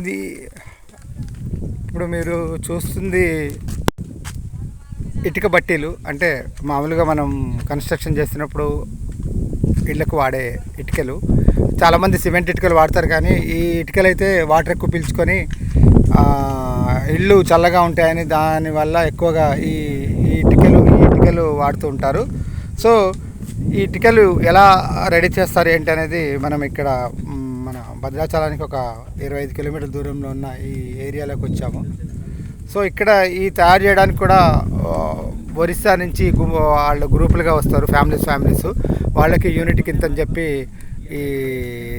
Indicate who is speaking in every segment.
Speaker 1: ఇది ఇప్పుడు మీరు చూస్తుంది ఇటుక బట్టీలు. అంటే మామూలుగా మనం కన్స్ట్రక్షన్ చేసినప్పుడు ఇళ్ళకు వాడే ఇటుకలు. చాలామంది సిమెంట్ ఇటుకలు వాడతారు కానీ ఈ ఇటుకలు అయితే వాటర్ ఎక్కువ పీల్చుకొని ఇళ్ళు చల్లగా ఉంటాయని దానివల్ల ఎక్కువగా ఈ ఈ ఇటుకలు ఈ ఇటుకలు వాడుతూ ఉంటారు. సో ఈ ఇటుకలు ఎలా రెడీ చేస్తారు ఏంటి అనేది మనం ఇక్కడ మన భద్రాచలానికి ఒక ఇరవై ఐదు కిలోమీటర్ల దూరంలో ఉన్న ఈ ఏరియాలోకి వచ్చాము. సో ఇక్కడ ఈ తయారు చేయడానికి కూడా ఒరిస్సా నుంచి వాళ్ళ గ్రూపులుగా వస్తారు ఫ్యామిలీస్ ఫ్యామిలీస్. వాళ్ళకి యూనిట్ కింద అని చెప్పి ఈ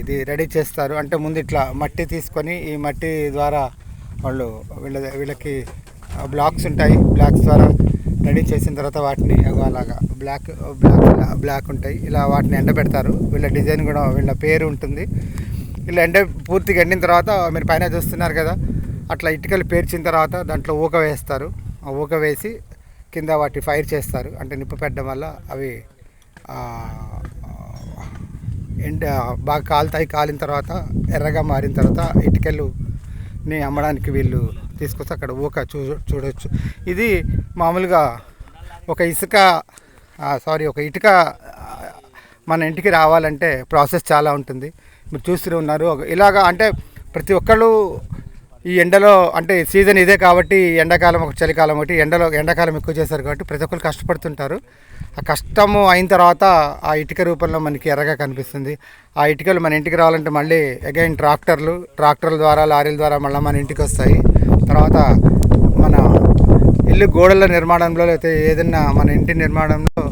Speaker 1: ఇది రెడీ చేస్తారు. అంటే ముందు ఇట్లా మట్టి తీసుకొని ఈ మట్టి ద్వారా వాళ్ళు వీళ్ళ వీళ్ళకి బ్లాక్స్ ఉంటాయి. బ్లాక్స్ ద్వారా రెడీ చేసిన తర్వాత వాటిని అలాగా బ్లాక్ బ్లాక్ బ్లాక్ ఉంటాయి. ఇలా వాటిని ఎండబెడతారు. వీళ్ళ డిజైన్ కూడా వీళ్ళ పేరు ఉంటుంది. ఇలా ఎండ పూర్తిగా ఎండిన తర్వాత మీరు పైన చూస్తున్నారు కదా అట్లా ఇటుకలు పేర్చిన తర్వాత దాంట్లో ఊక వేస్తారు. ఆ ఊక వేసి కింద వాటి ఫైర్ చేస్తారు. అంటే నిప్పు పెట్టడం వల్ల అవి ఎండ బాగా కాలుతాయి. కాలిన తర్వాత ఎర్రగా మారిన తర్వాత ఇటుకలుని అమ్మడానికి వీళ్ళు తీసుకొస్తే అక్కడ ఊక చూ చూడవచ్చు ఇది మామూలుగా ఒక ఇసుక సారీ ఒక ఇటుక మన ఇంటికి రావాలంటే ప్రాసెస్ చాలా ఉంటుంది. మీరు చూస్తూనే ఉన్నారు. ఇలాగా అంటే ప్రతి ఒక్కళ్ళు ఈ ఎండలో అంటే సీజన్ ఇదే కాబట్టి ఎండాకాలం ఒక చలికాలం ఒకటి ఎండలో ఎండాకాలం ఎక్కువ చేస్తారు కాబట్టి ప్రతి ఒక్కరు కష్టపడుతుంటారు. ఆ కష్టము అయిన తర్వాత ఆ ఇటుక రూపంలో మనకి ఎర్రగా కనిపిస్తుంది. ఆ ఇటుకలు మన ఇంటికి రావాలంటే మళ్ళీ అగైన్ ట్రాక్టర్లు ట్రాక్టర్ల ద్వారా లారీల ద్వారా మళ్ళీ మన ఇంటికి వస్తాయి. తర్వాత మన ఇల్లు గోడల నిర్మాణంలో లేకపోతే ఏదైనా మన ఇంటి నిర్మాణంలో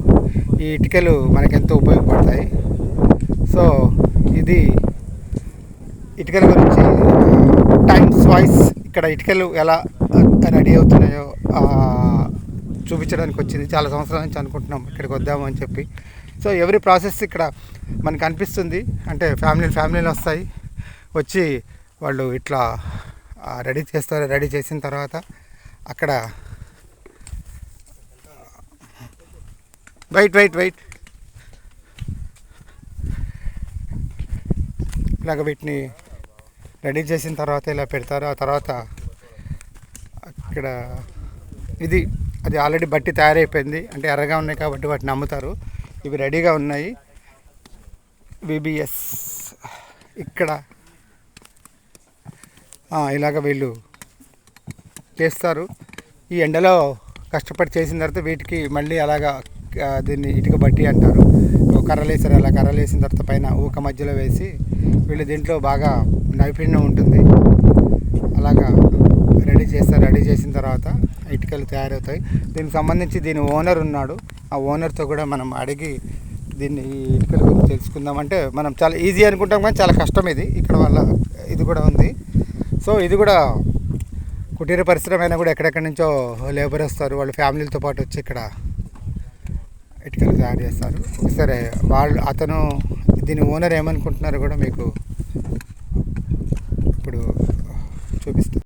Speaker 1: ఈ ఇటుకలు మనకెంతో ఎంతో ఉపయోగపడతాయి. సో ఇది ఇటుకల గురించి టైమ్స్ వైస్ ఇక్కడ ఇటుకలు ఎలా రెడీ అవుతున్నాయో చూపించడానికి వచ్చింది. చాలా సంవత్సరాల నుంచి అనుకుంటున్నాం ఇక్కడికి వద్దాము అని చెప్పి. సో ఎవరి ప్రాసెస్ ఇక్కడ మనకు అనిపిస్తుంది అంటే ఫ్యామిలీ ఫ్యామిలీలు వస్తాయి. వచ్చి వాళ్ళు ఇట్లా రెడీ చేస్తారు రెడీ చేసిన తర్వాత అక్కడ వెయిట్ వెయిట్ వెయిట్ ఇలాగ వీటిని రెడీ చేసిన తర్వాత ఇలా పెడతారు. ఆ తర్వాత అక్కడ ఇది అది ఆల్రెడీ బట్టి తయారైపోయింది. అంటే ఎర్రగా ఉన్నాయి కాబట్టి వాటిని అమ్ముతారు. ఇవి రెడీగా ఉన్నాయి. విబిఎస్ ఇక్కడ. ఇలాగ వీళ్ళు చేస్తారు. ఈ ఎండలో కష్టపడి చేసిన తర్వాత వీటికి మళ్ళీ అలాగా దీన్ని ఇటుక బట్టి అంటారు. కర్రలు వేసారు అలా కర్రలు వేసిన తర్వాత పైన ఊక మధ్యలో వేసి వీళ్ళు దీంట్లో బాగా నైపుణ్యం ఉంటుంది. అలాగా రెడీ చేస్తారు. రెడీ చేసిన తర్వాత ఇటుకలు తయారవుతాయి. దీనికి సంబంధించి దీని ఓనర్ ఉన్నాడు. ఆ ఓనర్తో కూడా మనం అడిగి దీన్ని ఈ ఇటుకల గురించి తెలుసుకుందాం. అంటే మనం చాలా ఈజీ అనుకుంటాం కానీ చాలా కష్టం ఇది. ఇక్కడ వల్ల ఇది కూడా ఉంది. సో ఇది కూడా కుటీర పరిశ్రమ అయినా కూడా ఎక్కడెక్కడి నుంచో లేబర్ వస్తారు. వాళ్ళ ఫ్యామిలీలతో పాటు వచ్చి ఇక్కడ ఇటుకలు తయారు చేస్తారు. సరే వాళ్ళు అతను దీని ఓనర్ ఏమనుకుంటున్నారో కూడా మీకు ఇప్పుడు చూపిస్తాను